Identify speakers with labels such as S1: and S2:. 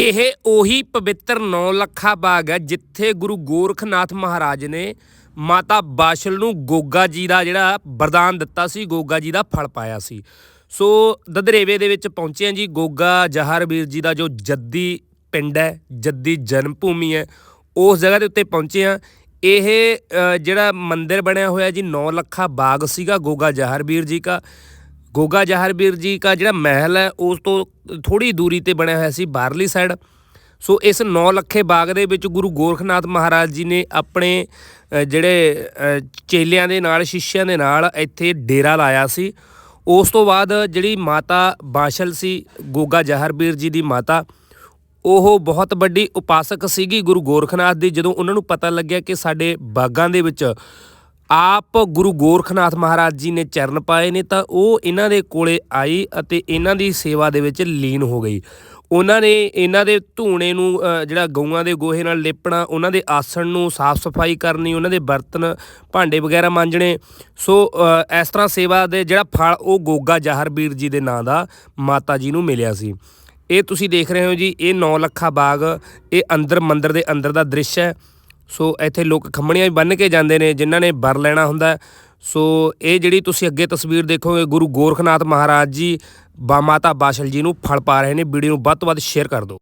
S1: ਇਹ ਉਹੀ ਪਵਿੱਤਰ ਨੌ ਲੱਖਾ ਬਾਗ ਹੈ ਜਿੱਥੇ ਗੁਰੂ ਗੋਰਖਨਾਥ ਮਹਾਰਾਜ ਨੇ ਮਾਤਾ ਬਾਸ਼ਲ ਨੂੰ ਗੋਗਾ ਜੀ ਦਾ ਜਿਹੜਾ ਵਰਦਾਨ ਦਿੱਤਾ ਸੀ, ਗੋਗਾ ਜੀ ਦਾ ਫਲ ਪਾਇਆ ਸੀ। ਸੋ ਦਦਰੇਵੇ ਦੇ ਵਿੱਚ ਪਹੁੰਚੇ ਹਾਂ ਜੀ, ਗੋਗਾ ਜਹਾਰਵੀਰ ਜੀ ਦਾ ਜੋ ਜੱਦੀ ਪਿੰਡ ਹੈ, ਜੱਦੀ ਜਨਮ ਭੂਮੀ ਹੈ, ਉਸ ਜਗ੍ਹਾ ਦੇ ਉੱਤੇ ਪਹੁੰਚੇ ਹਾਂ। ਇਹ ਜਿਹੜਾ ਮੰਦਿਰ ਬਣਿਆ ਹੋਇਆ ਜੀ 9 ਲੱਖਾ ਬਾਗ ਸੀਗਾ ਗੋਗਾ ਜਹਾਰਵੀਰ ਜੀ ਦਾ। ਗੋਗਾ ਜਹਾਰਵੀਰ ਜੀ ਦਾ ਜਿਹੜਾ ਮਹਿਲ ਹੈ, ਉਸ ਤੋਂ ਥੋੜੀ ਦੂਰੀ ਤੇ ਬਣਿਆ ਹੋਇਆ ਸੀ ਬਾਹਰਲੀ ਸਾਈਡ ਸੋ ਇਸ 9 ਲੱਖੇ ਬਾਗ ਦੇ ਵਿੱਚ ਗੁਰੂ ਗੋਰਖਨਾਥ ਮਹਾਰਾਜ ਜੀ ਨੇ ਆਪਣੇ ਜਿਹੜੇ ਚੇਲਿਆਂ ਦੇ ਨਾਲ ਸ਼ਿష్ਯਾਂ ਦੇ ਨਾਲ ਇੱਥੇ ਡੇਰਾ ਲਾਇਆ ਸੀ। ਉਸ ਤੋਂ ਬਾਅਦ ਜਿਹੜੀ ਮਾਤਾ ਬਾਸ਼ਲ ਸੀ, ਗੋਗਾ ਜਹਾਰਵੀਰ ਜੀ ਦੀ ਮਾਤਾ, ਉਹ ਬਹੁਤ ਵੱਡੀ ਉਪਾਸਕ ਸੀਗੀ ਗੁਰੂ ਗੋਰਖਨਾਥ ਦੀ, ਜਦੋਂ ਉਹਨਾਂ ਨੂੰ ਪਤਾ ਲੱਗਿਆ ਕਿ ਸਾਡੇ ਬਾਗਾਂ ਦੇ ਵਿੱਚ ਆਪ ਗੁਰੂ ਗੋਰਖਨਾਥ ਮਹਾਰਾਜ ਜੀ ਨੇ ਚਰਨ ਪਾਏ ਨੇ ਤਾਂ ਉਹ ਇਹਨਾਂ ਦੇ ਕੋਲੇ ਆਈ ਅਤੇ ਇਹਨਾਂ ਦੀ ਸੇਵਾ ਦੇ ਵਿੱਚ ਲੀਨ ਹੋ ਗਈ ਉਹਨਾਂ ਨੇ ਇਹਨਾਂ ਦੇ ਧੂਣੇ ਨੂੰ ਜਿਹੜਾ ਗਊਆਂ ਦੇ ਗੋਹੇ ਨਾਲ ਲੇਪਣਾ, ਉਹਨਾਂ ਦੇ ਆਸਣ ਨੂੰ ਸਾਫ਼ ਸਫ਼ਾਈ ਕਰਨੀ, ਉਹਨਾਂ ਦੇ ਬਰਤਨ, ਭਾਂਡੇ ਵਗੈਰਾ ਮਾਂਜਣੇ। ਸੋ ਇਸ ਤਰ੍ਹਾਂ ਸੇਵਾ ਦੇ ਜਿਹੜਾ ਫਲ, ਉਹ ਗੋਗਾ ਜਹਰਬੀਰ ਜੀ ਦੇ ਨਾਂ ਦਾ ਮਾਤਾ ਜੀ ਨੂੰ ਮਿਲਿਆ ਸੀ। ਇਹ ਤੁਸੀਂ ਦੇਖ ਰਹੇ ਹੋ ਜੀ, ਇਹ 9 ਲੱਖਾ ਬਾਗ, ਇਹ ਅੰਦਰ ਮੰਦਰ ਦੇ ਅੰਦਰ ਦਾ ਦ੍ਰਿਸ਼ ਹੈ। ਸੋ ਇੱਥੇ ਲੋਕ ਖੰਮਣੀਆਂ ਵੀ ਬੰਨ੍ਹ ਕੇ ਜਾਂਦੇ ਨੇ, ਜਿਨ੍ਹਾਂ ਨੇ ਵਰ ਲੈਣਾ ਹੁੰਦਾ। ਸੋ ਇਹ ਜਿਹੜੀ ਤੁਸੀਂ ਅੱਗੇ ਤਸਵੀਰ ਦੇਖੋਗੇ, ਗੁਰੂ ਗੋਰਖਨਾਥ ਮਹਾਰਾਜ ਜੀ, ਬਾ ਮਾਤਾ ਬਾਸ਼ਲ ਜੀ ਨੂੰ ਫਲ ਪਾ ਰਹੇ ਨੇ। ਵੀਡੀਓ ਨੂੰ ਵੱਧ ਤੋਂ ਵੱਧ ਸ਼ੇਅਰ ਕਰ ਦਿਓ।